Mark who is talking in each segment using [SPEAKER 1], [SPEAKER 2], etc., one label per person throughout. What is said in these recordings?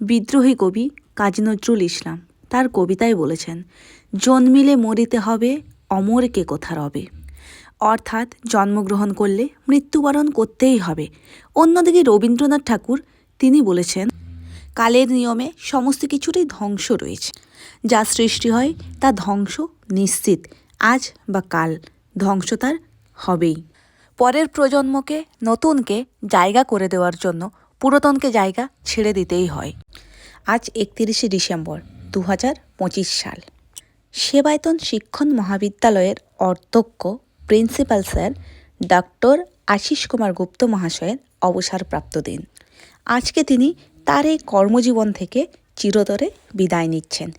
[SPEAKER 1] বিদ্রোহী কবি কাজী নজরুল ইসলাম। তার কবিতায় বলেছেন, জন্মিলে মরিতে হবে, অমরকে কোথা রবে? অর্থাৎ জন্মগ্রহণ করলে মৃত্যুবরণ করতেই হবে। অন্যদিকে রবীন্দ্রনাথ ঠাকুর, তিনি বলেছেন, কালের নিয়মে সমস্ত কিছুরই ধ্বংস রয়েছে। যা সৃষ্টি হয়, তা ধ্বংস নিশ্চিত, আজ বা কাল। ধ্বংস তার হবেই। পরের প্রজন্মকে, নতুনকে জায়গা করে দেওয়ার জন্য পুরাতনকে জায়গা ছেড়ে দিতেই হয়। আজ একতিরিশে ডিসেম্বর দু হাজার পঁচিশ সাল। সেবায়তন শিক্ষণ মহাবিদ্যালয়ের অধ্যক্ষ principal sir doctor Ashis Kumar Gupta মহাশয়ের অবসরপ্রাপ্ত দিন। আজকে তিনি তার এই কর্মজীবন থেকে চিরতরে বিদায় নিচ্ছেন।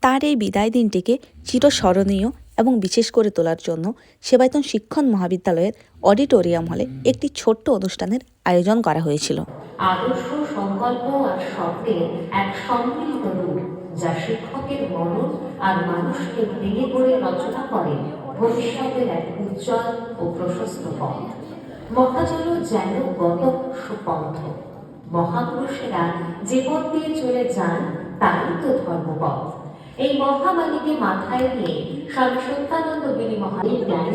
[SPEAKER 1] তার এই বিদায় দিনটিকে চিরস্মরণীয় এবং বিশেষ করে তোলার জন্য সেবায়তন শিক্ষণ মহাবিদ্যালয়ের অডিটোরিয়াম হলে একটি ছোট্ট অনুষ্ঠানের আয়োজন করা হয়েছিল।
[SPEAKER 2] আদর্শ সংকল্প আর স্বপ্নের এক সম্মিলিত রূপ, যা শিক্ষকের মনন আর মানুষকে ভেঙে পড়ে রচনা করে ভবিষ্যতের এক উজ্জ্বল ও প্রশস্ত পথ। মহাজন যেন গত সুপন্থ। মহাপুরুষেরা জীবন দিয়ে চলে যান তাই তো ধর্মপথ। এই মহাবাণীকে মাথায় নিয়ে স্বামী সত্যানন্দ গিরি মহাদেব জ্ঞানী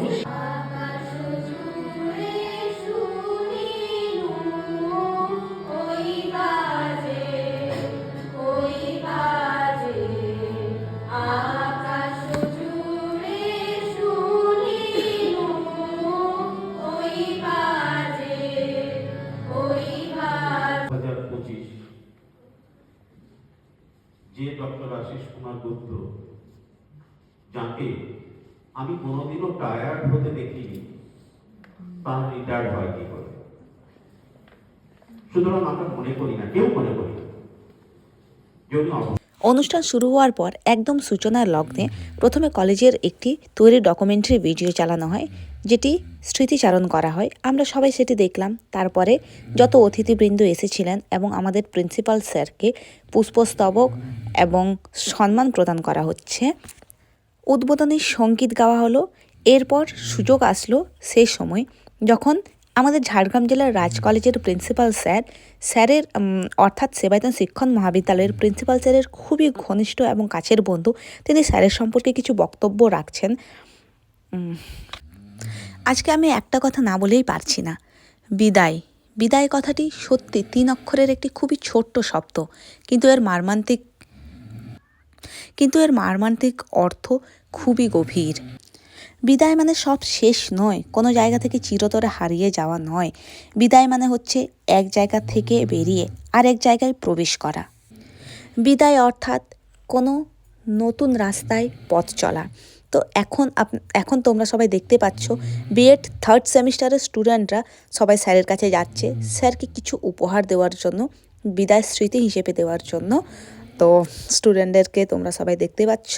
[SPEAKER 3] আশিস কুমার গুপ্ত যাকে আমি কোনোদিনও টায়ার্ড হতে দেখিনি, তার রিটায়ার্ড হয় কি করে? সুতরাং আমরা মনে করি না, কেউ মনে করি না। যে
[SPEAKER 1] অনুষ্ঠান শুরু হওয়ার পর একদম সূচনার লগ্নে প্রথমে কলেজের একটি তৈরি ডকুমেন্টারি ভিডিও চালানো হয় যেটি স্মৃতিচারণ করা হয়। আমরা সবাই সেটি দেখলাম। তারপরে যত অতিথিবৃন্দ এসেছিলেন এবং আমাদের প্রিন্সিপাল স্যারকে পুষ্পস্তবক এবং সম্মান প্রদান করা হচ্ছে। উদ্বোধনী সংগীত গাওয়া হলো। এরপর সুযোগ আসলো সেই সময় যখন আমাদের ঝাড়গ্রাম জেলার রাজ কলেজের প্রিন্সিপাল স্যার, স্যারের অর্থাৎ সেবায়তন শিক্ষণ মহাবিদ্যালয়ের প্রিন্সিপাল স্যারের খুবই ঘনিষ্ঠ এবং কাছের বন্ধু, তিনি স্যারের সম্পর্কে কিছু বক্তব্য রাখছেন। আজকে আমি একটা কথা না বলেই পারছি না। বিদায়। বিদায় কথাটি সত্যি তিন অক্ষরের একটি খুবই ছোট্ট শব্দ। কিন্তু এর মার্মান্তিক কিন্তু এর মারমান্তিক অর্থ খুবই গভীর। বিদায় মানে সব শেষ নয়, কোনো জায়গা থেকে চিরতরে হারিয়ে যাওয়া নয়। বিদায় মানে হচ্ছে এক জায়গা থেকে বেরিয়ে আরেক জায়গায় প্রবেশ করা। বিদায় অর্থাৎ কোনো নতুন রাস্তায় পথ চলা। তো এখন এখন তোমরা সবাই দেখতে পাচ্ছ বিএড থার্ড সেমিস্টারের স্টুডেন্টরা সবাই স্যারের কাছে যাচ্ছে। স্যারকে কিছু উপহার দেওয়ার জন্য, বিদায় স্মৃতি হিসেবে দেওয়ার জন্য। তো স্টুডেন্টদেরকে তোমরা সবাই দেখতে পাচ্ছ।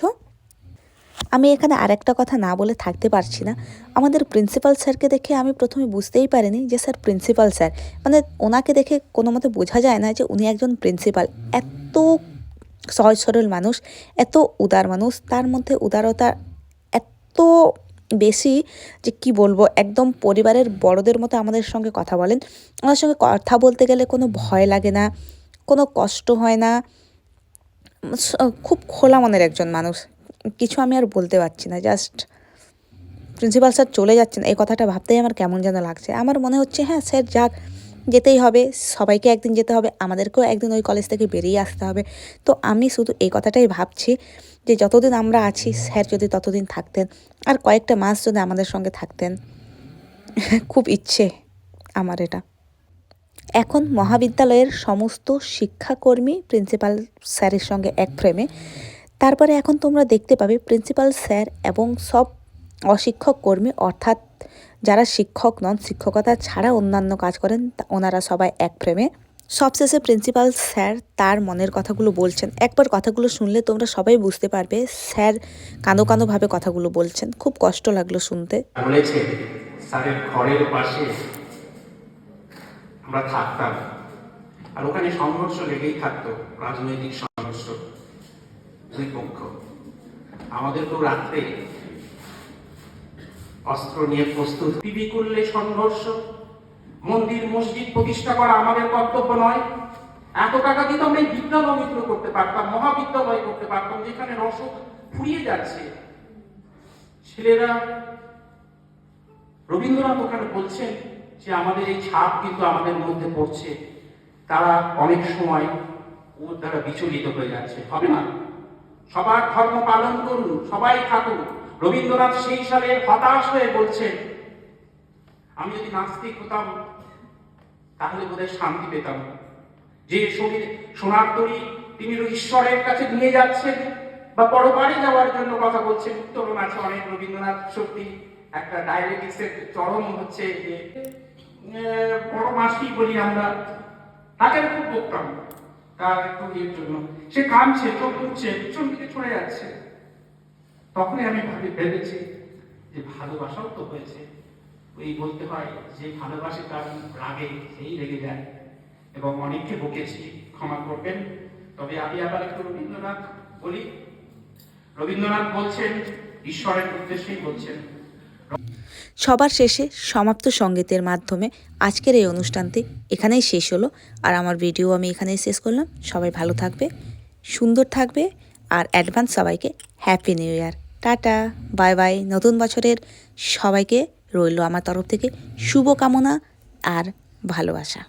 [SPEAKER 1] আমি এখানে আরেকটা কথা না বলে থাকতে পারছি না। আমাদের প্রিন্সিপাল স্যারকে দেখে আমি প্রথমে বুঝতেই পারিনি যে স্যার প্রিন্সিপাল স্যার মানে ওনাকে দেখে কোনো মতে বোঝা যায় না যে উনি একজন প্রিন্সিপাল এত সহজ সরল মানুষ, এত উদার মানুষ, তার মধ্যে উদারতা এত বেশি যে কি বলব, একদম পরিবারের বড়দের মতো আমাদের সঙ্গে কথা বলেন। আমাদের সঙ্গে কথা বলতে গেলে কোনো ভয় লাগে না, কোনো কষ্ট হয় না। খুব খোলা মনের একজন মানুষ। কিছু আমি আর বলতে পারছি না জাস্ট প্রিন্সিপাল স্যার চলে যাচ্ছেন। এই কথাটা ভাবতেই আমার কেমন যেন লাগছে। আমার মনে হচ্ছে হ্যাঁ স্যার যাক। যেতেই হবে, সবাইকে একদিন যেতে হবে, আমাদেরকেও একদিন ওই কলেজ থেকে বেরিয়ে আসতে হবে। তো আমি শুধু এই কথাটাই ভাবছি যে যতদিন আমরা আছি, স্যার যদি ততদিন থাকতেন, আর কয়েকটা মাস যদি আমাদের সঙ্গে থাকতেন, খুব ইচ্ছে আমার এটা। এখন মহাবিদ্যালয়ের সমস্ত শিক্ষাকর্মী প্রিন্সিপাল স্যারের সঙ্গে এক ফ্রেমে তারপরে এখন তোমরা দেখতে পাবে প্রিন্সিপাল স্যার এবং সব অশিক্ষক কর্মী, অর্থাৎ যারা শিক্ষক নন, শিক্ষকতা ছাড়া অন্যান্য কাজ করেন, তা- ওনারা সবাই এক ফ্রেমে। সবশেষে প্রিন্সিপাল স্যার তার মনের কথাগুলো বলছেন। একবার কথাগুলো শুনলে তোমরা সবাই বুঝতে পারবে, স্যার কাঁদো কাঁদোভাবে কথাগুলো বলছেন। খুব কষ্ট লাগল শুনতে।
[SPEAKER 4] বলেছে স্যারের ঘরের পাশে আমরা থাকতাম। আর ওখানে সংঘর্ষ লেগেই থাকতো, রাজনৈতিক সংঘর্ষ। দুই পক্ষ। আমাদেরকেও রাত্রে অস্ত্র নিয়ে প্রস্তুত। টিভি করলে সংঘর্ষ। মন্দির, মসজিদ প্রতিষ্ঠা করা আমাদের কর্তব্য নয়। এত টাকা দিয়ে তো আমরা বিদ্যালয় মিত্র করতে পারতাম, মহাবিদ্যালয় করতে পারতাম, যেখানে রসদ ফুরিয়ে যাচ্ছে। ছেলেরা রবীন্দ্রনাথ ওখানে বলছেন যে আমাদের এই ছাপ কিন্তু আমাদের মধ্যে পড়ছে। তারা অনেক সময় ওর দ্বারা বিচলিত হয়ে যাচ্ছে। হবে না। সবার ধর্ম পালন করুন, সবাই থাকুন রবীন্দ্রনাথ সেই সালে হতাশ হয়ে বলছেন, আমি যদি নাস্তিক হতাম, তাহলে বোধহয় শান্তি পেতাম। যে শরীর সোনার তরী, তিনি ঈশ্বরের কাছে নিয়ে যাচ্ছেন বা পরবারে যাওয়ার জন্য কথা বলছেন। উত্তরণ আছে অনেক রবীন্দ্রনাথ সত্যি। একটা ডায়াবেটিক্সের চরম হচ্ছে যে বড় মাসি বলি আমরা, তাকে খুব বকতাম। তার একটু ইয়ের জন্য। সে কামছে চোখ উঠছে পিছন দিকে চলে যাচ্ছে। তখনই আমি ভাবি, ভেবেছি যে ভালোবাসাও তো হয়েছে। ওই বলতে হয়, যে ভালোবাসে তার রাগে সেই রেগে যায়। এবং অনেককে বকেছি, ক্ষমা করবেন। তবে আমি আবার একটু রবীন্দ্রনাথ বলি। রবীন্দ্রনাথ বলছেন, ঈশ্বরের উদ্দেশ্যেই বলছেন।
[SPEAKER 1] সবার শেষে সমাপ্ত সঙ্গীতের মাধ্যমে আজকের এই অনুষ্ঠানটি এখানেই শেষ হলো। আর আমার ভিডিও আমি এখানেই শেষ করলাম। সবাই ভালো থাকবে, সুন্দর থাকবে, আর অ্যাডভান্স সবাইকে happy new year. Tata bye bye নতুন বছরের সবাইকে রইল আমার তরফ থেকে শুভকামনা আর ভালোবাসা.